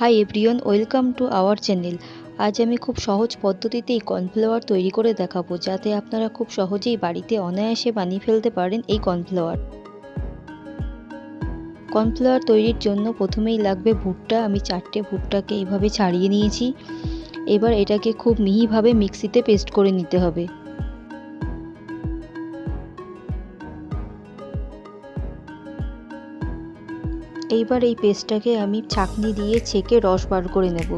Hi everyone welcome to our channel আজ আমি খুব সহজ পদ্ধতিতেই কর্নফ্লাওয়ার তৈরি করে দেখাবো, যাতে আপনারা খুব সহজেই বাড়িতে অনায়াসে বানিয়ে ফেলতে পারেন এই কর্নফ্লাওয়ার। কর্নফ্লাওয়ার তৈরির জন্য প্রথমেই লাগবে ভুট্টা। আমি চারটে ভুট্টাকে এইভাবে ছাড়িয়ে নিয়েছি। এবার এটাকে খুব মিহিভাবে মিক্সিতে পেস্ট করে নিতে হবে। এইবার এই পেস্টটাকে আমি ছাঁকনি দিয়ে ছেঁকে রস বার করে নেব।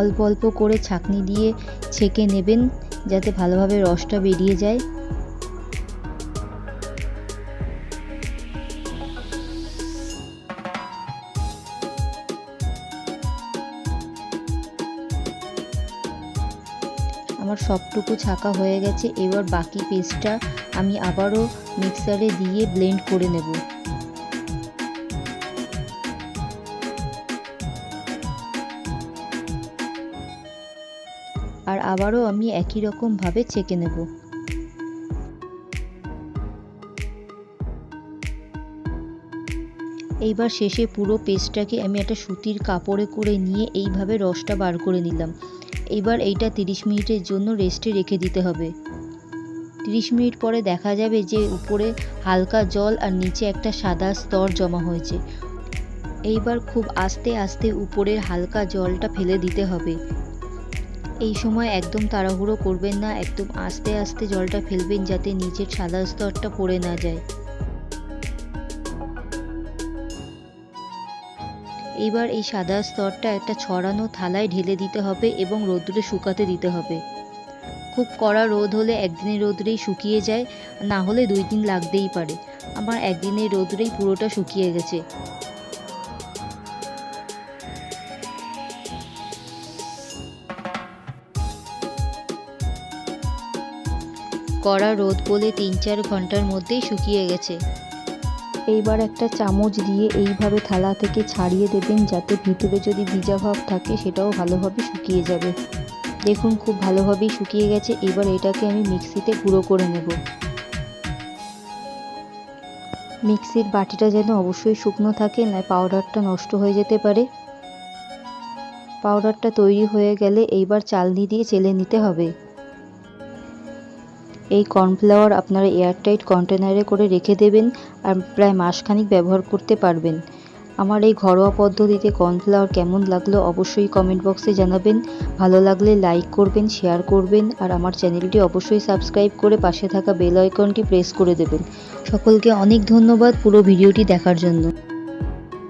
অল্প অল্প করে ছাঁকনি দিয়ে ছেঁকে নেবেন যাতে ভালোভাবে রসটা বেরিয়ে যায়। আমার সবটুকু ছাকা হয়ে গেছে, এবার বাকি পেস্টটা আমি আবারও মিক্সারে দিয়ে ব্লেন্ড করে নেব। আর আবারও আমি একই রকমভাবে ছেঁকে নেব। এইবার শেষে পুরো পেস্টটাকে আমি একটা সুতির কাপড়ে করে নিয়ে এইভাবে রসটা বার করে নিলাম। এবার এইটা 30 মিনিটের জন্য রেস্টে রেখে দিতে হবে। 30 মিনিট পরে দেখা যাবে যে উপরে হালকা জল আর নিচে একটা সাদা স্তর জমা হয়েছে। এইবার খুব আস্তে আস্তে উপরের হালকা জলটা ফেলে দিতে হবে। এই সময় একদম তাড়াহুড়ো করবেন না, একদম আস্তে আস্তে জলটা ফেলবেন যাতে নিচের সাদা স্তরটা পড়ে না যায়। এবার এই সাদা স্তরটা একটা ছড়ানো থালায় ঢেলে দিতে হবে এবং রোদ্দুরে শুকাতে দিতে হবে। খুব কড়া রোদ হলে একদিনের রোদ্রেই শুকিয়ে যায়, না হলে দুই দিন লাগতেই পারে। আমার একদিনের রোদ্রেই পুরোটা শুকিয়ে গেছে। কড়া রোদ বলে তিন চার ঘণ্টার মধ্যেই শুকিয়ে গেছে। এইবার একটা চামচ দিয়ে এইভাবে থালা থেকে ছাড়িয়ে দেবেন যাতে ভিতরে যদি ভিজা ভাব থাকে সেটাও ভালোভাবে শুকিয়ে যাবে। দেখুন, খুব ভালোভাবেই শুকিয়ে গেছে। এবার এটাকে আমি মিক্সিতে গুঁড়ো করে নেব। মিক্সির বাটিটা যেন অবশ্যই শুকনো থাকে না পাউডারটা নষ্ট হয়ে যেতে পারে। পাউডারটা তৈরি হয়ে গেলে এইবার চালনি দিয়ে চেলে নিতে হবে। এই কর্নফ্লাওয়ার আপনারা এয়ারটাইট কন্টেনারে করে রেখে দেবেন আর প্রায় মাসখানিক ব্যবহার করতে পারবেন। আমার এই ঘরোয়া পদ্ধতিতে কর্নফ্লাওয়ার কেমন লাগল অবশ্যই কমেন্ট বক্সে জানাবেন। ভালো লাগলে লাইক করবেন, শেয়ার করবেন আর আমার চ্যানেলটি অবশ্যই সাবস্ক্রাইব করে পাশে থাকা বেল আইকনটি প্রেস করে দেবেন। সকলকে অনেক ধন্যবাদ পুরো ভিডিওটি দেখার জন্য।